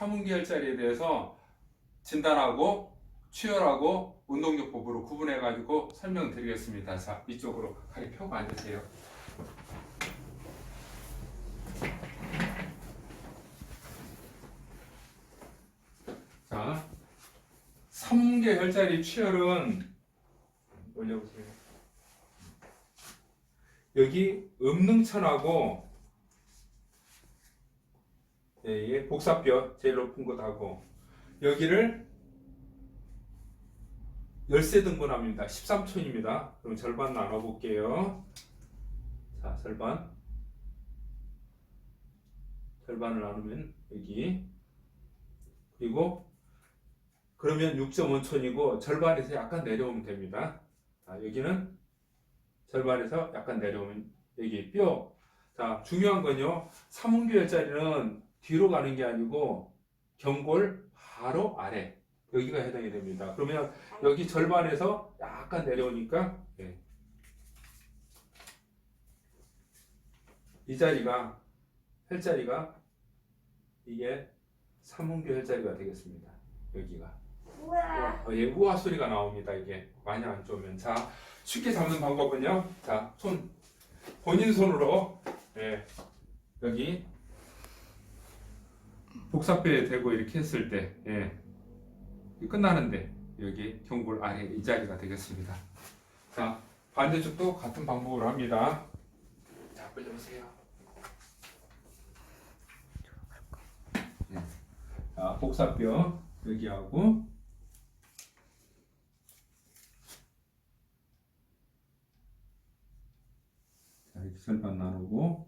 3분기혈자리에 대해서 진단하고 취혈하고 운동요법으로 구분해 가지고 설명드리겠습니다. 자, 이쪽으로 가리 펴고 앉으세요. 자, 3분기 혈자리 취혈은 올려보세요. 여기 음능천하고 예, 예, 복사뼈 제일 높은 곳하고 여기를 열세 등분합니다. 13촌입니다. 그럼 절반 나눠 볼게요. 자, 절반. 절반을 나누면 여기 그리고 그러면 6.5촌이고 절반에서 약간 내려오면 됩니다. 자, 여기는 절반에서 약간 내려오면 여기 뼈. 자, 중요한 건요. 삼음교열자리는 뒤로 가는 게 아니고 경골 바로 아래 여기가 해당이 됩니다. 그러면 여기 절반에서 약간 내려오니까 예. 이 자리가 혈자리가 이게 삼음교 혈자리가 되겠습니다. 여기가 우와. 어, 예, 우아 소리가 나옵니다. 이게 많이 안 좋으면 자 쉽게 잡는 방법은요. 자손 본인 손으로 예, 여기 복사뼈에 대고 이렇게 했을 때 예, 이 끝나는데 여기 경골 아래 이 자리가 되겠습니다. 자 반대쪽도 같은 방법으로 합니다. 자 끌려보세요. 예. 자 복사뼈 여기하고 자, 이렇게 절반 나누고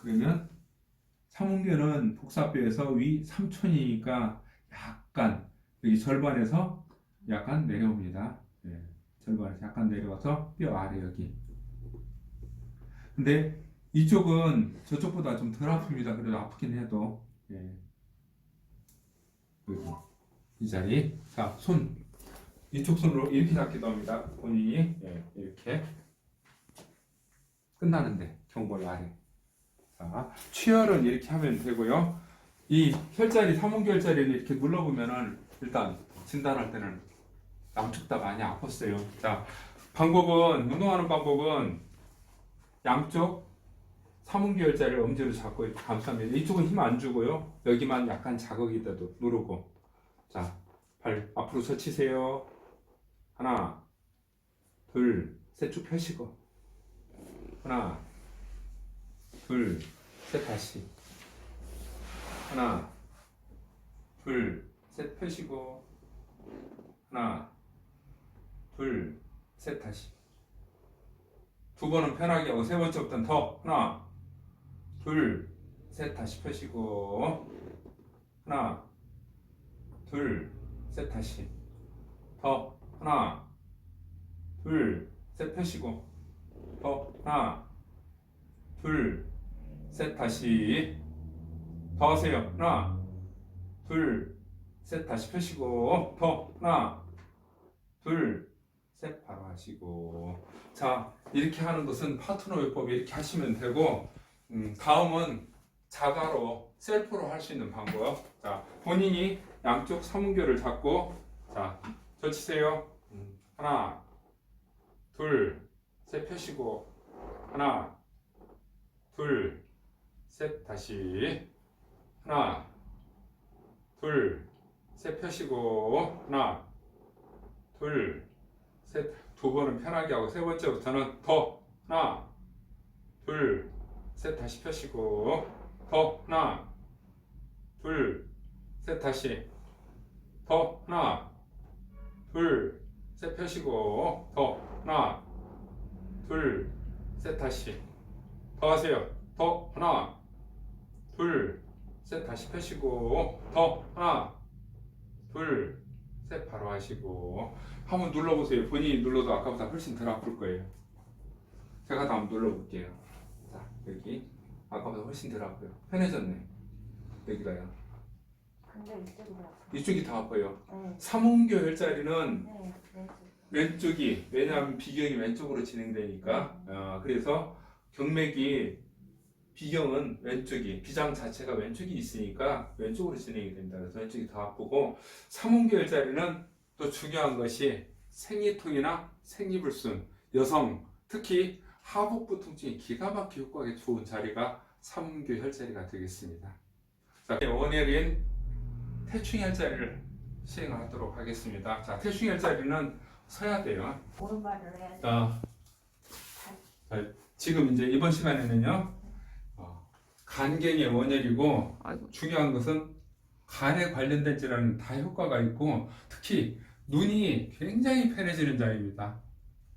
그러면 삼음교는 복사뼈에서 위 3촌이니까 약간 여기 절반에서 약간 내려옵니다. 예, 절반에서 약간 내려와서 뼈 아래 여기. 근데 이쪽은 저쪽보다 좀 덜 아픕니다. 그래도 아프긴 해도 예. 여기 이 자리. 자, 손 이쪽 손으로 이렇게 잡기도 합니다. 본인이 예, 이렇게 끝나는데 경골 아래. 자, 취혈은 이렇게 하면 되고요. 이 혈자리 삼음결자리를 이렇게 눌러보면은 일단 진단할 때는 양쪽 다 많이 아팠어요. 자, 방법은 운동하는 방법은 양쪽 삼음결자리를 엄지로 잡고 감싸면 이쪽은 힘 안 주고요. 여기만 약간 자극이 돼도 누르고 자, 발 앞으로 젖히세요. 하나, 둘, 셋 쭉 펴시고 하나, 둘, 셋 다시. 하나, 둘, 셋 펴시고. 하나, 둘, 셋 다시. 두 번은 편하게 하고 세 번째부터는 더. 하나, 둘, 셋 다시 펴시고. 하나, 둘, 셋 다시. 더. 하나, 둘, 셋 펴시고. 더. 하나, 둘, 셋 다시 더 하세요. 하나, 둘, 셋 다시 펴시고 더 하나, 둘, 셋 바로 하시고. 자 이렇게 하는 것은 파트너 요법이 이렇게 하시면 되고 음, 다음은 자가로 셀프로 할 수 있는 방법. 자 본인이 양쪽 삼음교를 잡고 자 젖히세요. 음, 하나 둘 셋 펴시고 하나 둘 셋 다시. 하나 둘 셋 펴시고. 하나 둘 셋. 두 번은 편하게 하고 세 번째부터는 더. 하나 둘 셋 다시 펴시고. 더. 하나 둘 셋 다시. 더. 하나 둘 셋 펴시고. 더. 하나 둘 셋 다시. 더 하세요. 더. 하나 둘 셋 다시 펴시고. 더 하나 둘 셋 바로 하시고. 한번 눌러보세요. 본인이 눌러도 아까보다 훨씬 덜 아플 거예요. 제가 다음 눌러볼게요. 자 여기. 아까보다 훨씬 덜 아파요. 편해졌네. 여기가요 근데 이쪽이 더 아파. 이쪽이 더 아파요. 네. 삼음교 혈자리는 네. 왼쪽. 왼쪽이 왜냐하면 비경이 왼쪽으로 진행되니까. 어, 그래서 경맥이 비경은 왼쪽이 비장 자체가 왼쪽이 있으니까 왼쪽으로 진행이 된다. 그래서 왼쪽이 더 아프고 삼음교열 자리는 또 중요한 것이 생리통이나 생리불순 여성 특히 하복부 통증이 기가 막히게 효과가 좋은 자리가 삼음교열 자리가 되겠습니다. 자, 원활인 태충 혈 자리를 시행하도록 하겠습니다. 자, 태충 혈 자리는 서야 돼요. 오른발을 해야 돼. 자, 자, 지금 이제 이번 시간에는요, 어, 간경의 원열이고, 아이고. 중요한 것은 간에 관련된 질환은 다 효과가 있고, 특히 눈이 굉장히 편해지는 자리입니다.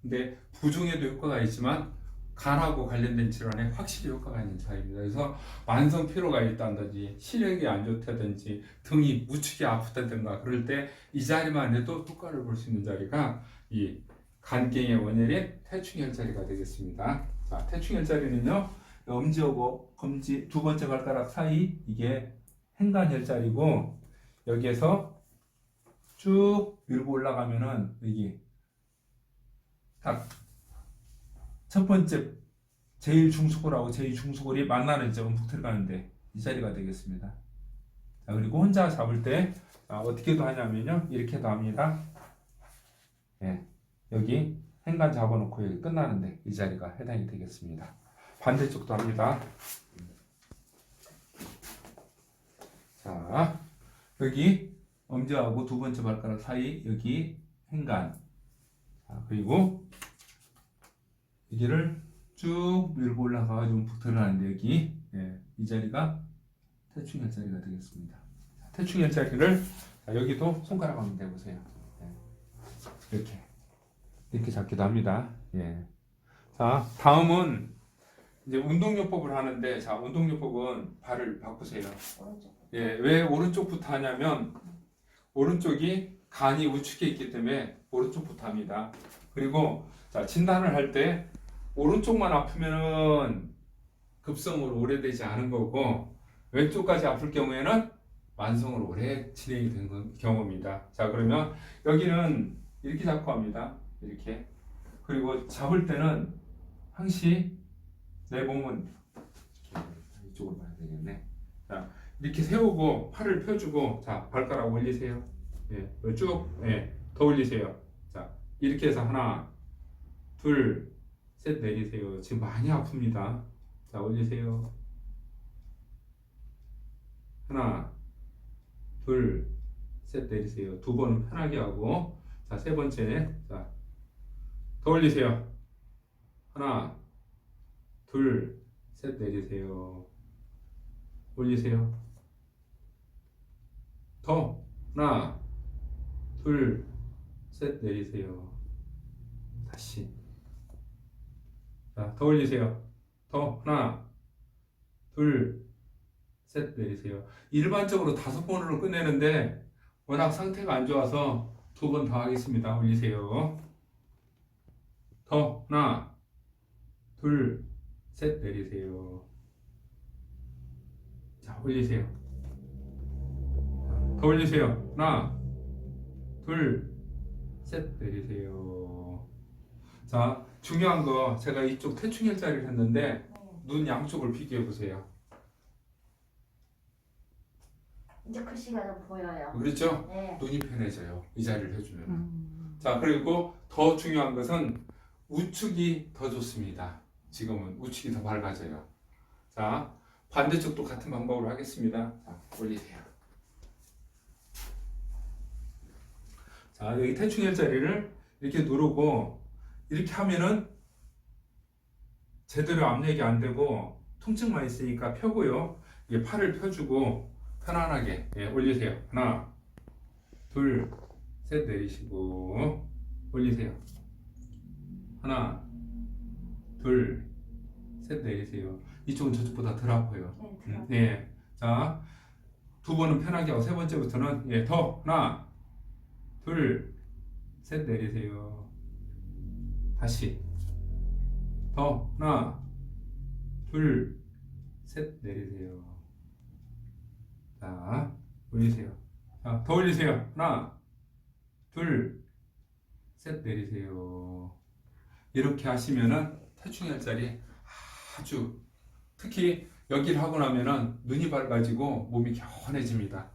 근데 부종에도 효과가 있지만, 간하고 관련된 질환에 확실히 효과가 있는 자리입니다. 그래서 만성 피로가 있다든지, 시력이 안 좋다든지, 등이 우측이 아프다든가 그럴 때 이 자리만 해도 효과를 볼 수 있는 자리가 이 간경의 원혈인 태충혈 자리가 되겠습니다. 자, 태충혈 자리는요, 엄지하고 검지 두 번째 발가락 사이 이게 행간혈 자리고 여기에서 쭉 밀고 올라가면은 여기 딱 첫 번째 제일 중수골하고 제일 중수골이 만나는 이제 움푹 들어가는데 이 자리가 되겠습니다. 자, 그리고 혼자 잡을 때 아, 어떻게도 하냐면요 이렇게도 합니다. 예. 여기 행간 잡아놓고 여기 끝나는데 이 자리가 해당이 되겠습니다. 반대쪽도 합니다. 자, 여기 엄지하고 두 번째 발가락 사이 여기 행간. 자, 그리고 여기를 쭉 밀고 올라가가지고 움푹 드러나는데 여기 예, 이 자리가 태충혈 자리가 되겠습니다. 자, 태충혈 자리를 자, 여기도 손가락 한번 대보세요. 예. 이렇게. 이렇게 잡기도 합니다. 예. 자, 다음은 이제 운동요법을 하는데, 자, 운동요법은 발을 바꾸세요. 오른쪽. 예, 왜 오른쪽부터 하냐면, 오른쪽이 간이 우측에 있기 때문에 오른쪽부터 합니다. 그리고, 자, 진단을 할 때, 오른쪽만 아프면은 급성으로 오래되지 않은 거고, 왼쪽까지 아플 경우에는 만성으로 오래 진행이 된 건- 경우입니다. 자, 그러면 여기는 이렇게 잡고 합니다. 이렇게. 그리고 잡을 때는 항시 내 몸은 이쪽으로 봐야 되겠네. 자, 이렇게 세우고 팔을 펴주고 자, 발가락 올리세요. 예, 쭉, 예, 더 올리세요. 자, 이렇게 해서 하나, 둘, 셋 내리세요. 지금 많이 아픕니다. 자, 올리세요. 하나, 둘, 셋 내리세요. 두 번은 편하게 하고 자, 세 번째. 자, 더 올리세요. 하나, 둘, 셋 내리세요. 올리세요. 더. 하나, 둘, 셋 내리세요. 다시. 자, 더 올리세요. 더. 하나, 둘, 셋 내리세요. 일반적으로 다섯 번으로 끝내는데 워낙 상태가 안 좋아서 두 번 더 하겠습니다. 올리세요. 더 하나, 둘, 셋 내리세요. 자, 올리세요. 더 올리세요. 하나, 둘, 셋 내리세요. 자, 중요한 거 제가 이쪽 태충혈 자리를 했는데 네. 눈 양쪽을 비교해 보세요. 이제 글씨가 좀 보여요. 그렇죠? 네. 눈이 편해져요. 이 자리를 해주면. 음. 자, 그리고 더 중요한 것은 우측이 더 좋습니다. 지금은 우측이 더 밝아져요. 자, 반대쪽도 같은 방법으로 하겠습니다. 자, 올리세요. 자, 여기 태충혈 자리를 이렇게 누르고 이렇게 하면은 제대로 압력이 안 되고 통증만 있으니까 펴고요. 이게 팔을 펴주고 편안하게 예, 올리세요. 하나, 둘, 셋 내리시고 올리세요. 하나, 둘, 셋 내리세요. 이쪽은 저쪽보다 덜 아파요. 네, 음. 예. 자, 두 번은 편하게 하고 세 번째부터는 예, 더 하나, 둘, 셋 내리세요. 다시 더 하나, 둘, 셋 내리세요. 자, 올리세요. 자, 더 올리세요. 하나, 둘, 셋 내리세요. 이렇게 하시면은 태충혈 자리 아주 특히 여기를 하고 나면은 눈이 밝아지고 몸이 개운해집니다.